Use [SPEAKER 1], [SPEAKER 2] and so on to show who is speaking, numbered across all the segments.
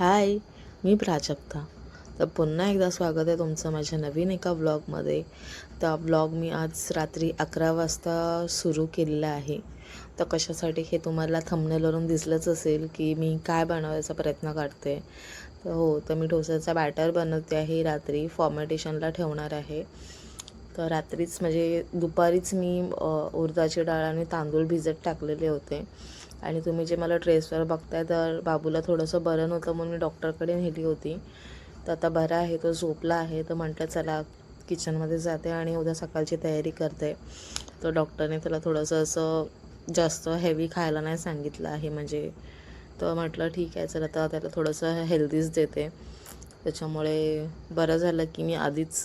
[SPEAKER 1] हाय मी प्राजक्ता. तर पुन्हा एकदा स्वागत आहे तुमचं माझ्या नवीन एका ब्लॉगमध्ये तर ब्लॉग मी आज रात्री अकरा वाजता सुरू केलेला आहे. तर कशासाठी हे तुम्हाला थंबनेलवरून दिसलंच असेल की मी काय बनवायचा प्रयत्न करते. तर हो तर मी डोसाचा बॅटर बनवते आहे रात्री फॉर्मेटेशनला ठेवणार आहे. तर रात्रीच म्हणजे दुपारीच मी उरदाची डाळ आणि तांदूळ भिजत टाकलेले होते. आणि तुम्ही जे मला ड्रेसवर बघताय तर बाबूला थोडंसं बरं नव्हतं म्हणून मी डॉक्टरकडे नेली होती. तर आता बरा आहे तो झोपला आहे तर म्हटलं चला किचनमध्ये जाते आणि उद्या सकाळची तयारी करते. तर डॉक्टरने त्याला थोडंसं असं जास्त हेवी खायला नाही सांगितलं आहे म्हणजे तर म्हटलं ठीक आहे चला आता त्याला थोडंसं हेल्दीच देते. त्याच्यामुळे बरं झालं की मी आधीच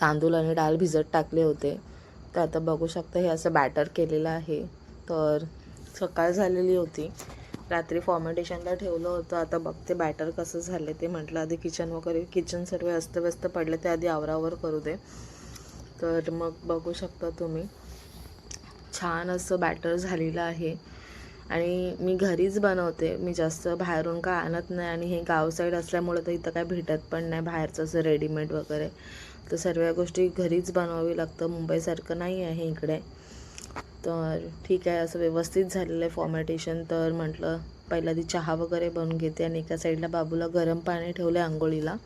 [SPEAKER 1] तांदूळ आणि डाळ भिजत टाकले होते. तर आता बघू शकता हे असं बॅटर केलेलं आहे. तर सकाळ झालेली होती. रात्री फॉर्मेटेशनला ठेवलं होतं. आता बघते बॅटर कसं झालं ते म्हटलं. आधी किचन वगैरे किचन सर्व अस्तव्यस्त पडले. ते आधी आवरावर करू दे. तर मग बघू शकता तुम्ही. छान असं बॅटर झालेलं आहे. आणि मी घरीच बनवते. मी जास्त बाहेरून काय आणत नाही आणि हे गाव साईड असल्यामुळे तर इथं काय भेटत पण नाही. बाहेरचं असं रेडीमेड वगैरे. तर सर्व गोष्टी घरीच बनवावी लागतं. मुंबईसारखं नाही आहे इकडे. तर ठीक आहे असं व्यवस्थित झालेलं आहे फॉर्मॅटेशन तर म्हटलं पहिला ती चहा वगैरे बनवून घेते आणि एका साईडला बाबूला गरम पाणी ठेवलं आहे आंघोळीला.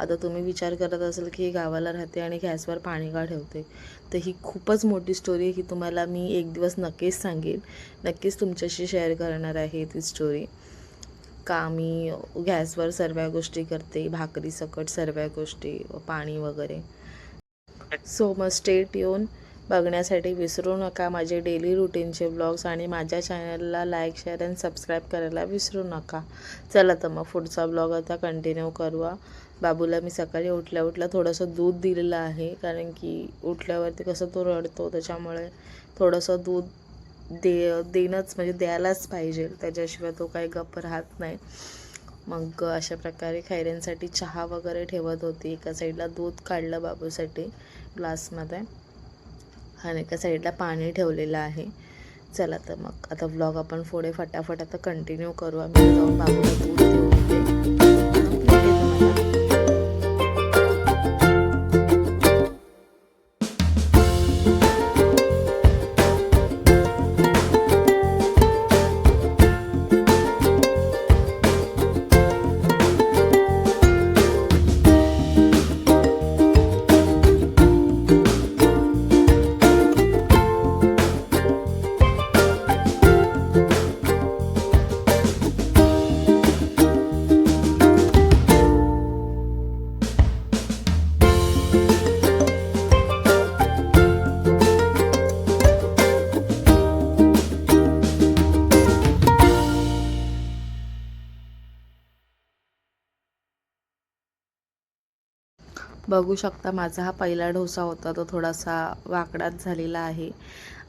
[SPEAKER 1] आता तुम्ही विचार करत असाल की गावाला राहते आणि गॅसवर पाणी का ठेवते? तर ही खूपच मोठी स्टोरी आहे ही तुम्हाला मी एक दिवस नक्कीच सांगेन. नक्कीच तुमच्याशी शेअर करणार आहे ती स्टोरी का मी गॅसवर सर्व गोष्टी करते भाकरी सकट सर्व गोष्टी पाणी वगैरे. सो मग स्टेट येऊन बघण्यासाठी विसरू नका माझे डेली रुटीनचे ब्लॉग्स आणि माझ्या चॅनलला लाईक शेअर आणि सबस्क्राईब करायला विसरू नका. चला तर मग पुढचा ब्लॉग आता कंटिन्यू करूया. बाबूला मी सकाळी उठल्या उठल्या थोडंसं दूध दिलेलं आहे कारण की उठल्यावरती कसं तो रडतो त्याच्यामुळे थोडंसं दूध दे देणंच म्हणजे द्यायलाच पाहिजे. त्याच्याशिवाय तो काही गप्प राहत नाही. मग अशा प्रकारे खैऱ्यांसाठी चहा वगैरे ठेवत होती. एका साईडला दूध काढलं बाबूसाठी ग्लासमध्ये आणि एका साईडला पाणी ठेवलेलं आहे. चला तर मग आता व्लॉग आपण पुढे फटाफट आता कंटिन्यू करू. आम्ही जाऊन बाबूला दूध देऊ बघू शकता माझा हा पहिला डोसा होता तो थोडासा वाकडाच झालेला आहे.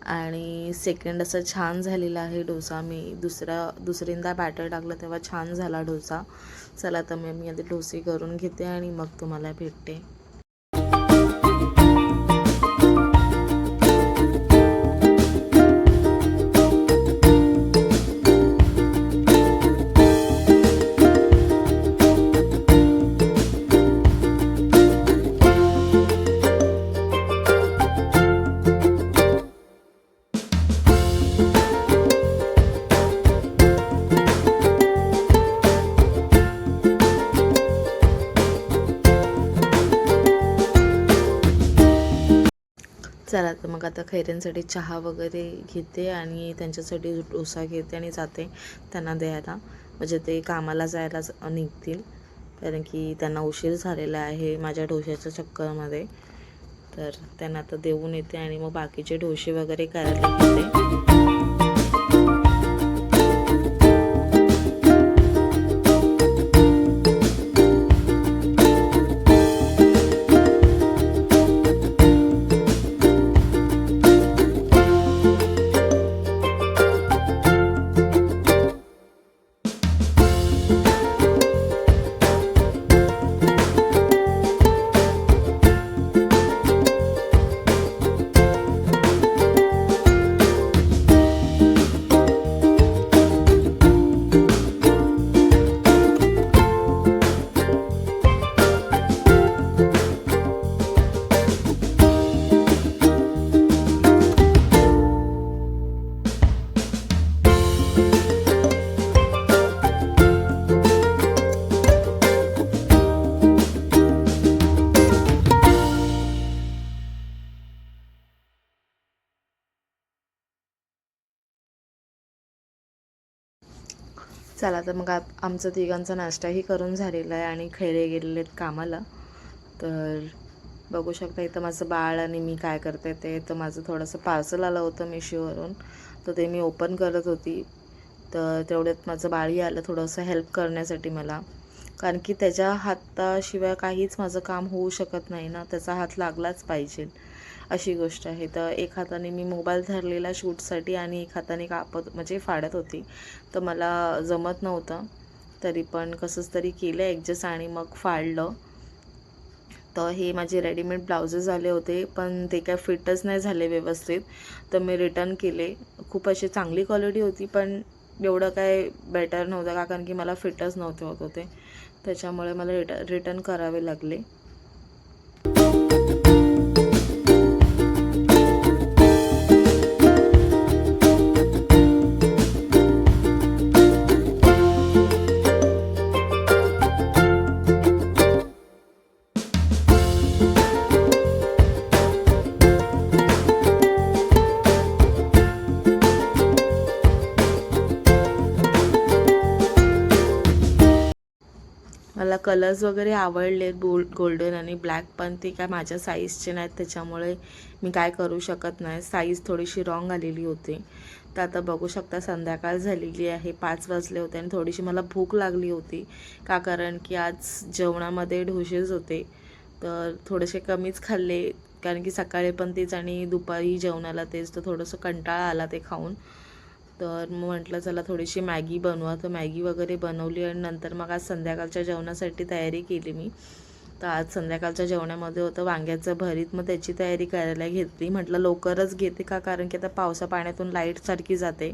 [SPEAKER 1] आणि सेकंड असं छान झालेला आहे डोसा. मी दुसरा दुसऱ्यांदा बॅटर टाकलं तेव्हा छान झाला डोसा. चला तर मी मी आधी डोसे करून घेते आणि मग तुम्हाला भेटते. चला तर मग आता खैऱ्यांसाठी चहा वगैरे घेते आणि त्यांच्यासाठी डोसा घेते आणि जाते त्यांना द्यायला. म्हणजे ते कामाला जायला निघतील. कारण की त्यांना उशीर झालेला आहे माझ्या डोश्याच्या चक्करमध्ये. तर त्यांना आता देऊन येते आणि मग बाकीचे डोसे वगैरे करायला घेते. चला तर मग आप आमचं तिघांचा नाश्ताही करून झालेला आहे आणि खेळे गेलेले आहेत कामाला. तर बघू शकता इथं माझं बाळ आणि मी काय करते ते. तर माझं थोडंसं पार्सल आलं होतं मिशोवरून. तर ते मी ओपन करत होती. तर तेवढ्यात माझं बाळही आलं थोडंसं हेल्प करण्यासाठी मला. कारण की त्याच्या हाताशिवाय काहीच माझं काम होऊ शकत नाही ना. त्याचा हात लागलाच पाहिजे. अशी गोष्ट आहे. तर एक हाताने मी मोबाईल धरलेला शूटसाठी आणि एक हाताने कापत म्हणजे फाडत होती. तर मला जमत नव्हतं. तरी पण कसंच तरी केलं ॲडजस्ट आणि मग फाडलं. तर हे माझे रेडीमेड ब्लाउजेस आले होते पण ते काय फिटच नाही झाले व्यवस्थित. तर मी रिटर्न केले. खूप अशी चांगली क्वालिटी होती पण एवढं काय बेटर नव्हतं का? कारण की मला फिटच नव्हते होत होते. त्याच्यामुळे मला रिट रिटर्न करावे लागले. मला कलर्स वगैरे आवडले गोल्ड गोल्डन आणि ब्लॅक पण ते काय माझ्या साईजचे नाहीत त्याच्यामुळे मी काय करू शकत नाही. साईज थोडीशी रॉंग आलेली होती. तर आता बघू शकता संध्याकाळ झालेली आहे पाच वाजले होते आणि थोडीशी मला भूक लागली होती. का कारण की आज जेवणामध्ये ढोसेच होते. तर थोडेसे कमीच खाल्ले कारण की सकाळी पण तेच आणि दुपारी जेवणाला तेच तर थोडंसं कंटाळा आला ते खाऊन. तर मग म्हटलं चला थोडीशी मॅगी बनवा. तर मॅगी वगैरे बनवली आणि नंतर मग आज संध्याकाळच्या जेवणासाठी तयारी केली मी. तर आज संध्याकाळच्या जेवणामध्ये होतं वांग्याचं भरीत. मग त्याची तयारी करायला घेतली. म्हटलं लवकरच घेते का? कारण की आता पावसा पाण्यातून लाइट सारखी जाते.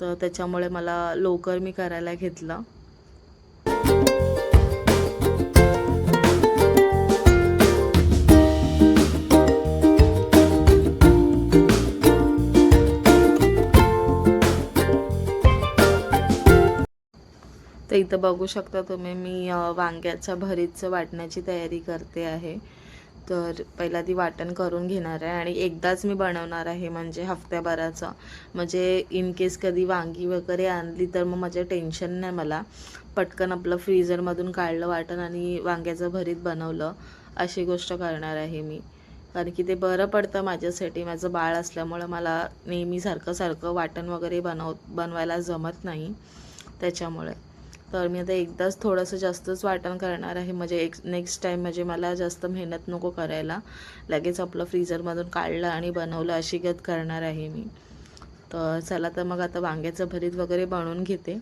[SPEAKER 1] तर त्याच्यामुळे मला लवकर मी करायला घेतलं. तर इथं बघू शकता तुम्ही मी वांग्याच्या भरीतचं वाटण्याची तयारी करते आहे. तर पहिला ती वाटण करून घेणार आहे आणि एकदाच मी बनवणार आहे म्हणजे हफ्त्याभराचं. म्हणजे इन केस कधी वांगी वगैरे आणली तर मग माझं टेन्शन नाही मला. पटकन आपलं फ्रीझरमधून काढलं वाटण आणि वांग्याचं भरीत बनवलं अशी गोष्ट करणार आहे मी. कारण की ते बरं पडतं माझ्यासाठी माझं बाळ असल्यामुळं मला नेहमी सारखं सारखं वाटण वगैरे बनव बनवायला जमत नाही. त्याच्यामुळे. तर मी आता एकदाच थोडंसं जास्तच वाटण करणार आहे. म्हणजे एक नेक्स्ट टाईम म्हणजे मला जास्त मेहनत नको करायला. लगेच आपलं फ्रीजरमधून काढलं आणि बनवलं अशी गत करणार आहे मी. तर चला तर मग आता वांग्याचं भरीत वगैरे बनवून घेते.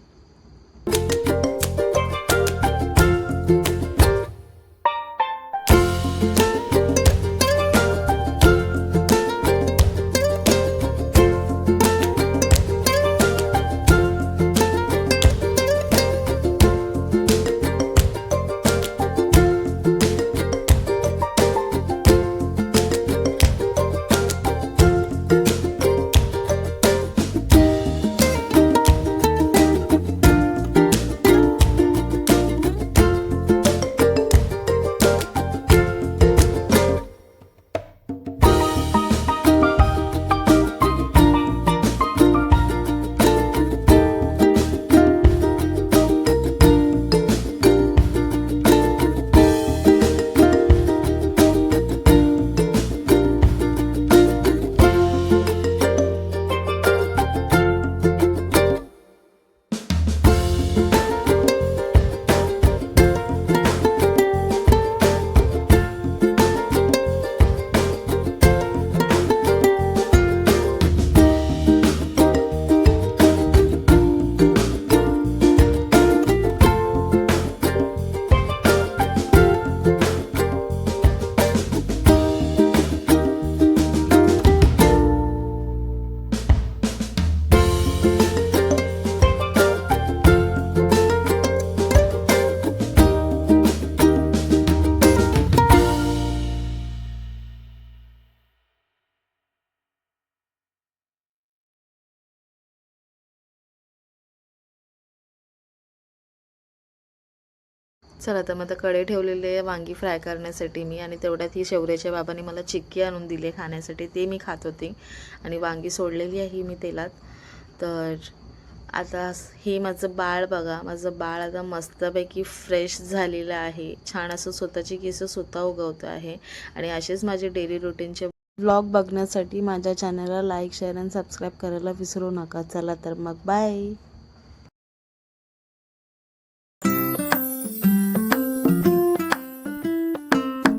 [SPEAKER 1] चला तर मग आता कडे ठेवलेले वांगी फ्राय करण्यासाठी मी आणि तेवढ्यात ही शेवऱ्याच्या बाबांनी मला चिक्की आणून दिली खाण्यासाठी ते मी खात होते आणि वांगी सोडलेली आहे मी तेलात. तर आता हे माझं बाळ बघा माझं बाळ आता मस्तपैकी फ्रेश झालेलं आहे. छान असं स्वतःची केसं स्वतः उगवतं आहे आणि असेच माझे डेली रुटीनचे ब्लॉग बघण्यासाठी माझ्या चॅनलला लाईक शेअर आणि सबस्क्राईब करायला विसरू नका. चला तर मग बाय